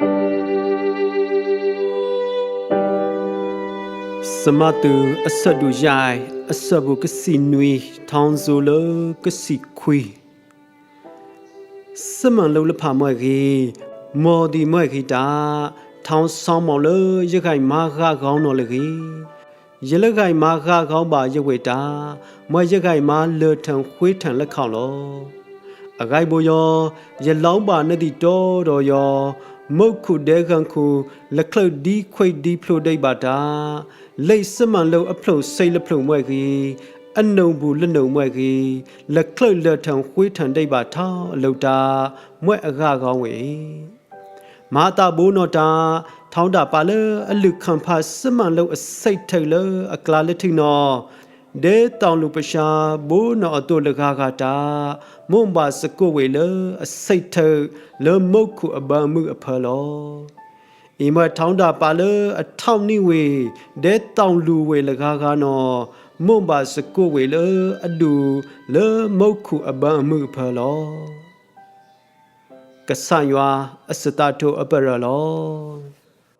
စမတူအဆက်တူရိုင်အဆက်ဘူးကစီနွေထောင်းဆိုလကစီခွေစမန်လုံးလဖာမွဲကြီးမော်ဒီမွဲကြီးတာထောင်းဆောင်မော်လရခိုင်မာခကောင်းတော်လေကြီးရလခိုင်မာခကောင်းပါရဝေတာမွဲရခိုင်မာလေထံခွေးထံလက်ခေါလောအဂိုက်ဘူယောရလောင်းပါနတိတော်တော်ယော မုတ်ခုတဲကန်ခုလက်ခလုတ်ဒီခွိတ်ဒီဖလိုဒိတ်ပါတာလိတ်စမန်လုံးအဖလို့စိတ်လဖလို့မွဲကြီးအနုံဘူးလက်နုံမွဲကြီးလက်ခလုတ်လက်ထံခွေးထံဒိတ်ပါထောင်းအလုတာမွဲအဂကောင်းဝေမာတာဘိုးနော်တာထောင်းတာပါလေအလူခံဖာစမန်လုံးအစိတ်ထိတ်လေအကလာလက်ထိနော် ဒေတောင်လူပရှာဘိုးနော်အတုလကားကတာမွန်ပါစကုဝေလေအစိတ်ထိတ်လေမုတ်ခုအဘမှုအဖလောအီမထောင်းတာပါလအထောက်နိဝေဒဲတောင်လူဝေလကားကနော်မွန်ပါစကုဝေလအဒူလေမုတ်ခုအဘအမှုဖလောကဆန်ယွာအစတတုအပရလော